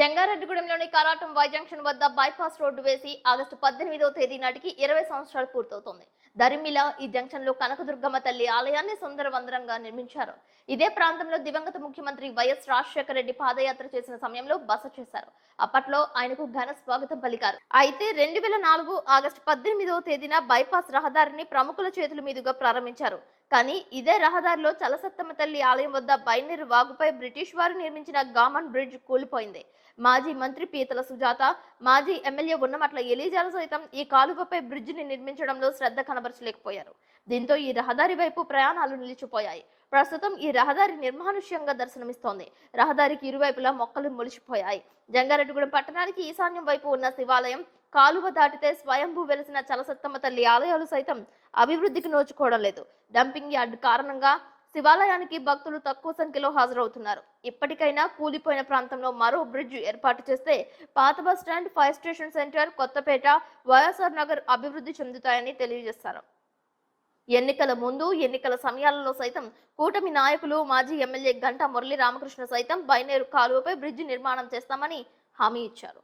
జంగారెడ్డిగూడెంలోని Karatam Y junction వద్ద bypass road వేసి August పద్దెనిమిదవ తేదీ నాటికి ఇరవై సంవత్సరాలు పూర్తవుతోంది. దరిమిల ఈ జంక్షన్లో కనకదుర్గమ్మ తల్లి ఆలయాన్ని సుందరవందరంగా నిర్మించారు. ఇదే ప్రాంతంలో దివంగత ముఖ్యమంత్రి వైఎస్ రాజశేఖర రెడ్డి పాదయాత్ర చేసిన సమయంలో బస చేశారు. అప్పట్లో ఆయనకు ఘన స్వాగతం పలికారు. అయితే రెండు వేల నాలుగు ఆగస్టు పద్దెనిమిదవ తేదీన బైపాస్ రహదారిని ప్రముఖుల చేతుల మీదుగా ప్రారంభించారు. కానీ ఇదే రహదారిలో చలసత్తమ్మ తల్లి ఆలయం వద్ద బైనేరు వాగుపై బ్రిటిష్ వారు నిర్మించిన గామన్ బ్రిడ్జ్ కూలిపోయింది. మాజీ మంత్రి పీతల సుజాత మాజీ ఎమ్మెల్యే ఉన్నమట్ల ఎలీజాలు సైతం ఈ కాలువపై బ్రిడ్జిని నిర్మించడంలో శ్రద్ధ కనబరచలేకపోయారు. దీంతో ఈ రహదారి వైపు ప్రయాణాలు నిలిచిపోయాయి. ప్రస్తుతం ఈ రహదారి నిర్మానుష్యంగా దర్శనమిస్తోంది. రహదారికి ఇరువైపులా మొక్కలు మొలిచిపోయాయి. జంగారెడ్డిగూడెం పట్టణానికి ఈశాన్యం వైపు ఉన్న శివాలయం కాలువ దాటితే స్వయంభూ వెలిసిన చలసత్తమ్మ తల్లి ఆలయాలు సైతం అభివృద్ధికి నోచుకోవడం లేదు. డంపింగ్ యార్డ్ కారణంగా శివాలయానికి భక్తులు తక్కువ సంఖ్యలో హాజరవుతున్నారు. ఇప్పటికైనా కూలిపోయిన ప్రాంతంలో మరో బ్రిడ్జ్ ఏర్పాటు చేస్తే పాత bus stand fire station centre Kothapeta YSR Nagar అభివృద్ధి చెందుతాయని తెలియజేస్తారు ఎన్నికల ముందు ఎన్నికల సమయాలలో సైతం కూటమి నాయకులు మాజీ ఎమ్మెల్యే గంటా మురళీ రామకృష్ణ సైతం బైనేరు కాలువపై బ్రిడ్జి నిర్మాణం చేస్తామని హామీ ఇచ్చారు.